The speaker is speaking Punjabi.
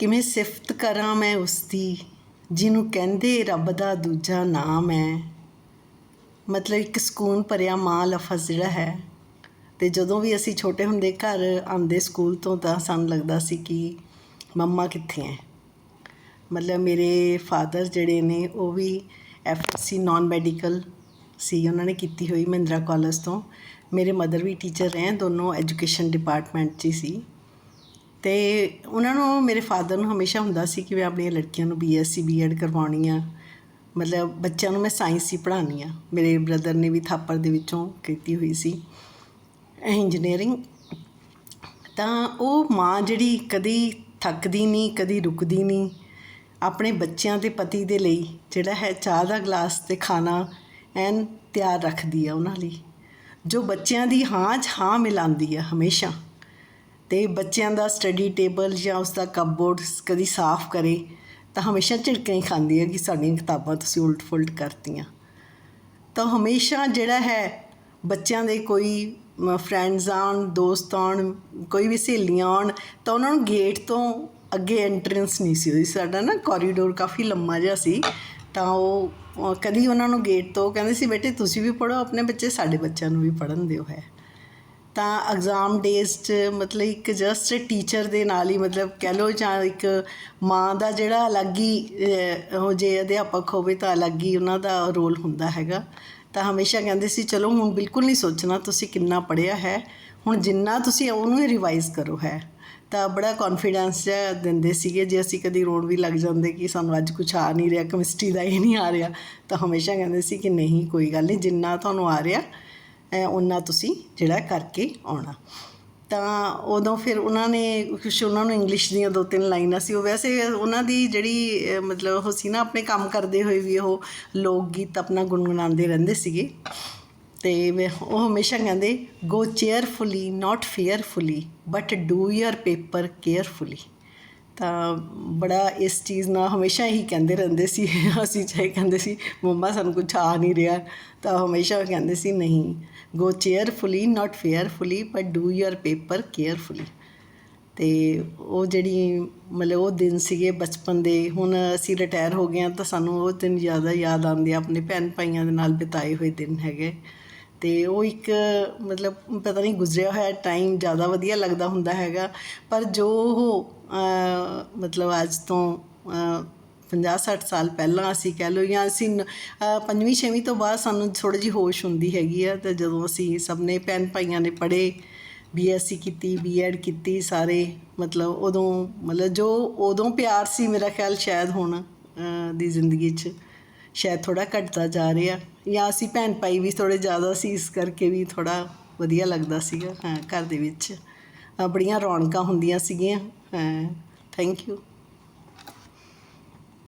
ਕਿਵੇਂ ਸਿਫਤ ਕਰਾਂ ਮੈਂ ਉਸ ਦੀ ਜਿਹਨੂੰ ਕਹਿੰਦੇ ਰੱਬ ਦਾ ਦੂਜਾ ਨਾਮ ਹੈ। ਮਤਲਬ ਇੱਕ ਸਕੂਨ ਭਰਿਆ ਮਾਂ ਲਫ਼ਜ਼ ਜਿਹੜਾ ਹੈ, ਤੇ ਜਦੋਂ ਵੀ ਅਸੀਂ ਛੋਟੇ ਹੁੰਦੇ ਘਰ ਆਉਂਦੇ ਸਕੂਲ ਤੋਂ ਤਾਂ ਸਾਨੂੰ ਲੱਗਦਾ ਸੀ ਕਿ ਮੰਮਾ ਕਿੱਥੇ ਹੈ। ਮਤਲਬ ਮੇਰੇ ਫਾਦਰ ਜਿਹੜੇ ਨੇ, ਉਹ ਵੀ ਐਫਸੀ ਨਾਨ ਮੈਡੀਕਲ ਸੀ, ਉਹਨਾਂ ਨੇ ਕੀਤੀ ਹੋਈ ਮਹਿੰਦਰਾ ਕਾਲਜ ਤੋਂ। ਮੇਰੇ ਮਦਰ ਵੀ ਟੀਚਰ ਰਹੇ, ਦੋਨੋਂ ਐਜੂਕੇਸ਼ਨ ਡਿਪਾਰਟਮੈਂਟ 'ਚ ਹੀ ਸੀ। ਤੇ ਉਹਨਾਂ ਨੂੰ ਮੇਰੇ ਫਾਦਰ ਨੂੰ ਹਮੇਸ਼ਾ ਹੁੰਦਾ ਸੀ ਕਿ ਮੈਂ ਆਪਣੀਆਂ ਲੜਕੀਆਂ ਨੂੰ ਬੀਐਸਸੀ ਬੀਐਡ ਕਰਵਾਉਣੀ ਆ। ਮਤਲਬ ਬੱਚਿਆਂ ਨੂੰ ਮੈਂ ਸਾਇੰਸ ਹੀ ਪੜ੍ਹਾਉਣੀ ਆ। ਮੇਰੇ ਬ੍ਰਦਰ ਨੇ ਵੀ ਥਾਪਰ ਦੇ ਵਿੱਚੋਂ ਕੀਤੀ ਹੋਈ ਸੀ ਇੰਜੀਨੀਅਰਿੰਗ ਤਾਂ ਉਹ ਮਾਂ ਜਿਹੜੀ ਕਦੀ ਥੱਕਦੀ ਨਹੀਂ, ਕਦੀ ਰੁਕਦੀ ਨਹੀਂ, ਆਪਣੇ ਬੱਚਿਆਂ ਤੇ ਪਤੀ ਦੇ ਲਈ ਜਿਹੜਾ ਹੈ ਚਾਹ ਦਾ ਗਲਾਸ ਤੇ ਖਾਣਾ ਐਨ ਤਿਆਰ ਰੱਖਦੀ ਆ ਉਹਨਾਂ ਲਈ। ਜੋ ਬੱਚਿਆਂ ਦੀ ਹਾਂ 'ਚ ਹਾਂ ਮਿਲਾਉਂਦੀ ਆ ਹਮੇਸ਼ਾ। ਤੇ ਬੱਚਿਆਂ ਦਾ ਸਟੱਡੀ ਟੇਬਲ ਜਾਂ ਉਸ ਦਾ ਕਪਬੋਰਡ ਕਦੀ ਸਾਫ਼ ਕਰੇ ਤਾਂ ਹਮੇਸ਼ਾ ਝਿੜਕਾਂ ਹੀ ਖਾਂਦੀ ਹੈ ਕਿ ਸਾਡੀਆਂ ਕਿਤਾਬਾਂ ਤੁਸੀਂ ਉਲਟ ਫੁਲਟ ਕਰਤੀਆਂ। ਤਾਂ ਹਮੇਸ਼ਾ ਜਿਹੜਾ ਹੈ ਬੱਚਿਆਂ ਦੇ ਕੋਈ ਫਰੈਂਡਸ ਆਉਣ, ਦੋਸਤ ਆਉਣ, ਕੋਈ ਵੀ ਸਹੇਲੀਆਂ ਆਉਣ ਤਾਂ ਉਹਨਾਂ ਨੂੰ ਗੇਟ ਤੋਂ ਅੱਗੇ ਐਂਟਰੈਂਸ ਨਹੀਂ ਸੀ ਉਹਦੀ ਸਾਡਾ ਨਾ ਕੋਰੀਡੋਰ ਕਾਫੀ ਲੰਮਾ ਜਿਹਾ ਸੀ ਤਾਂ ਉਹ ਉਹ ਕਦੀ ਉਹਨਾਂ ਨੂੰ ਗੇਟ ਤੋਂ ਕਹਿੰਦੇ ਸੀ, ਬੇਟੇ ਤੁਸੀਂ ਵੀ ਪੜੋ ਆਪਣੇ ਬੱਚੇ ਸਾਡੇ ਬੱਚਿਆਂ ਨੂੰ ਵੀ ਪੜਨ ਦਿਓ ਹੈ। ਤਾਂ ਐਗਜ਼ਾਮ ਡੇਜ਼ 'ਚ ਮਤਲਬ ਇੱਕ ਜਸਟ ਟੀਚਰ ਦੇ ਨਾਲ ਹੀ ਮਤਲਬ ਕਹਿ ਲਓ ਜਾਂ ਇੱਕ ਮਾਂ ਦਾ ਜਿਹੜਾ ਅਲੱਗ ਹੀ ਉਹ ਜੇ ਅਧਿਆਪਕ ਹੋਵੇ ਤਾਂ ਅਲੱਗ ਹੀ ਉਹਨਾਂ ਦਾ ਰੋਲ ਹੁੰਦਾ ਹੈਗਾ। ਤਾਂ ਹਮੇਸ਼ਾ ਕਹਿੰਦੇ ਸੀ, ਚਲੋ ਹੁਣ ਬਿਲਕੁਲ ਨਹੀਂ ਸੋਚਣਾ, ਤੁਸੀਂ ਕਿੰਨਾ ਪੜ੍ਹਿਆ ਹੈ, ਹੁਣ ਜਿੰਨਾ ਤੁਸੀਂ ਉਹਨੂੰ ਹੀ ਰਿਵਾਈਜ਼ ਕਰੋ ਹੈ। ਤਾਂ ਬੜਾ ਕੌਨਫੀਡੈਂਸ ਜਿਹਾ ਦਿੰਦੇ ਸੀਗੇ, ਜੇ ਅਸੀਂ ਕਦੀ ਰੋਣ ਵੀ ਲੱਗ ਜਾਂਦੇ ਕਿ ਸਾਨੂੰ ਅੱਜ ਕੁਝ ਆ ਨਹੀਂ ਰਿਹਾ ਕੈਮਿਸਟਰੀ ਦਾ ਹੀ ਨਹੀਂ ਆ ਰਿਹਾ, ਤਾਂ ਹਮੇਸ਼ਾ ਕਹਿੰਦੇ ਸੀ ਕਿ ਨਹੀਂ, ਕੋਈ ਗੱਲ ਨਹੀਂ, ਜਿੰਨਾ ਤੁਹਾਨੂੰ ਆ ਰਿਹਾ ਉਹਨਾਂ ਤੁਸੀਂ ਜਿਹੜਾ ਕਰਕੇ ਆਉਣਾ। ਤਾਂ ਉਦੋਂ ਫਿਰ ਉਹਨਾਂ ਨੇ ਕੁਛ ਉਹਨਾਂ ਨੂੰ ਇੰਗਲਿਸ਼ ਦੀਆਂ ਦੋ ਤਿੰਨ ਲਾਈਨਾਂ ਸੀ, ਉਹ ਵੈਸੇ ਉਹਨਾਂ ਦੀ ਜਿਹੜੀ ਮਤਲਬ ਉਹ ਸੀ ਨਾ ਆਪਣੇ ਕੰਮ ਕਰਦੇ ਹੋਏ ਵੀ ਉਹ ਲੋਕ ਗੀਤ ਆਪਣਾ ਗੁੰਗਣਾਉਂਦੇ ਰਹਿੰਦੇ ਸੀਗੇ। ਤੇ ਉਹ ਹਮੇਸ਼ਾ ਕਹਿੰਦੇ go cheerfully not fearfully but do your paper carefully ਤਾਂ ਬੜਾ ਇਸ ਚੀਜ਼ ਨਾਲ ਹਮੇਸ਼ਾ ਹੀ ਕਹਿੰਦੇ ਰਹਿੰਦੇ ਸੀ, ਅਸੀਂ ਚਾਹੇ ਕਹਿੰਦੇ ਸੀ, ਮੰਮਾ ਸਾਨੂੰ ਕੁਝ ਆ ਨਹੀਂ ਰਿਹਾ, ਤਾਂ ਹਮੇਸ਼ਾ ਉਹ ਕਹਿੰਦੇ ਸੀ, ਨਹੀਂ go cheerfully not fearfully but do your paper carefully ਤੇ ਉਹ ਜਿਹੜੀ ਮਤਲਬ ਉਹ ਦਿਨ ਸੀਗੇ ਬਚਪਨ ਦੇ, ਹੁਣ ਅਸੀਂ ਰਿਟਾਇਰ ਹੋ ਗਏ ਹਾਂ, ਤਾਂ ਸਾਨੂੰ ਉਹ ਦਿਨ ਜ਼ਿਆਦਾ ਯਾਦ ਆਉਂਦੇ ਆ, ਆਪਣੇ ਭੈਣ ਭਾਈਆਂ ਦੇ ਨਾਲ ਬਿਤਾਏ ਹੋਏ ਦਿਨ ਹੈਗੇ। ਤੇ ਉਹ ਇੱਕ, ਮਤਲਬ ਪਤਾ ਨਹੀਂ ਗੁਜ਼ਰਿਆ ਹੋਇਆ ਟਾਈਮ ਜ਼ਿਆਦਾ ਵਧੀਆ ਲੱਗਦਾ ਹੁੰਦਾ ਹੈਗਾ, ਪਰ ਜੋ ਉਹ ਮਤਲਬ ਅੱਜ ਤੋਂ 50 60 ਸਾਲ ਪਹਿਲਾਂ ਅਸੀਂ ਕਹਿ ਲਓ ਜਾਂ ਅਸੀਂ ਪੰਜਵੀਂ, ਛੇਵੀਂ ਤੋਂ ਬਾਅਦ ਸਾਨੂੰ ਥੋੜੀ ਜਿਹੀ ਹੋਸ਼ ਹੁੰਦੀ ਹੈਗੀ ਆ, ਤੇ ਜਦੋਂ ਅਸੀਂ ਸਭ ਨੇ ਭੈਣ ਭਾਈਆਂ ਨੇ ਪੜ੍ਹੇ ਬੀਐਸਸੀ ਕੀਤੀ ਬੀਐਡ ਕੀਤੀ ਸਾਰੇ, ਮਤਲਬ ਉਦੋਂ, ਮਤਲਬ ਜੋ ਉਦੋਂ ਪਿਆਰ ਸੀ ਮੇਰਾ ਖਿਆਲ ਸ਼ਾਇਦ ਹੁਣ ਦੀ ਜ਼ਿੰਦਗੀ 'ਚ। ਸ਼ਾਇਦ ਥੋੜਾ ਘਟਦਾ ਜਾ ਰਿਹਾ। ਜਾਂ ਅਸੀਂ ਭੈਣ ਭਾਈ ਵੀ ਥੋੜੇ ਜ਼ਿਆਦਾ ਸੀ, ਇਸ ਕਰਕੇ ਵੀ ਥੋੜਾ ਵਧੀਆ ਲੱਗਦਾ ਸੀਗਾ, ਹਾਂ, ਘਰ ਦੇ ਵਿੱਚ। ਬੜੀਆਂ ਰੌਣਕਾਂ ਹੁੰਦੀਆਂ ਸੀਗੀਆਂ, ਹਾਂ ਥੈਂਕ ਯੂ